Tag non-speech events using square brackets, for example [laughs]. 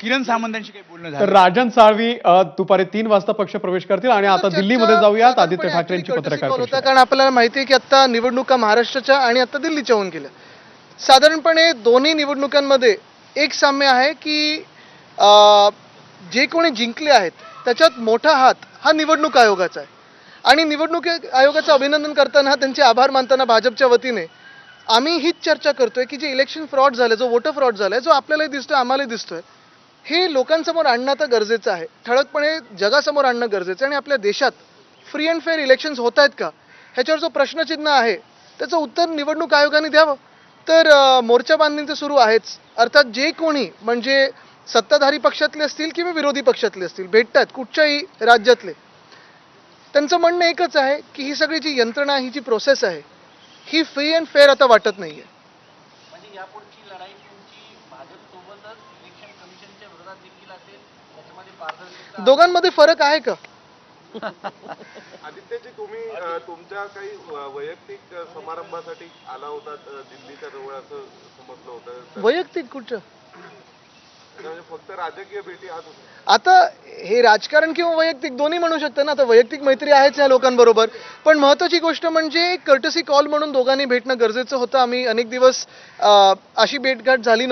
किरण सामंतांशी काही बोलणं तर झालं राजन साळवी दुपारी तीन वाजता पक्ष प्रवेश करतील आणि आता दिल्लीमध्ये जाऊयात. साधारणपणे आदित्य ठाकरेंची पत्रकार कारण आपल्याला माहिती आहे की आता निवडणुका महाराष्ट्राच्या आणि आता दिल्लीच्या होऊन गेल्या. साधारणपणे दोन्ही निवडणुकांमध्ये एक साम्य आहे की अं, जे कोणी जिंकले आहेत त्याच्यात मोठा हात हा निवडणूक आयोगाचा आहे. आणि निवडणूक आयोगाचं अभिनंदन करताना त्यांचे आभार मानताना भाजपच्या वतीने आम्ही हीच चर्चा करतोय की जे इलेक्शन फ्रॉड झालं जो वोटर फ्रॉड झालाय जो आपल्यालाही दिसतोय आम्हालाही दिसतोय हे लोकांसमोर आणणं आता गरजेचं आहे. ठळकपणे जगासमोर आणणं गरजेचं आहे आणि आपल्या देशात फ्री अँड फेअर इलेक्शन्स होत आहेत का? ह्याच्यावर जो प्रश्नचिन्ह आहे त्याचं उत्तर निवडणूक आयोगाने द्यावं. तर मोर्चा बांधणी सुरू आहेच. अर्थात जे कोणी म्हणजे सत्ताधारी पक्षातले असतील किंवा विरोधी पक्षातले असतील भेटतात कुठच्याही राज्यातले त्यांचं म्हणणं एकच आहे की ही सगळी जी यंत्रणा ही जी प्रोसेस आहे ही फ्री अँड फेअर आता वाटत नाहीये. म्हणजे यापुढची लढाई तुमची भाजपसोबतच इलेक्शन कमिशनच्या विरोधात देखील असेल त्याच्यामध्ये पारदर्शकता दोघांमध्ये फरक आहे का? [laughs] आदित्यजी तुम्ही तुमच्या काही वैयक्तिक समारंभासाठी आला होता दिल्लीच्या जवळ असं समजलं होतं. वैयक्तिक कुठं? म्हणजे फक्त राजकीय भेटी. आता हे राजकारण किंवा वैयक्तिक दोन्ही म्हणू शकतं ना. आता वैयक्तिक मैत्री आहेच या लोकांबरोबर. पण महत्वाची गोष्ट म्हणजे कर्टसी कॉल म्हणून दोघांनी भेटणं गरजेचं होतं. आम्ही अनेक दिवस अशी भेटघाट झाली नव्हती.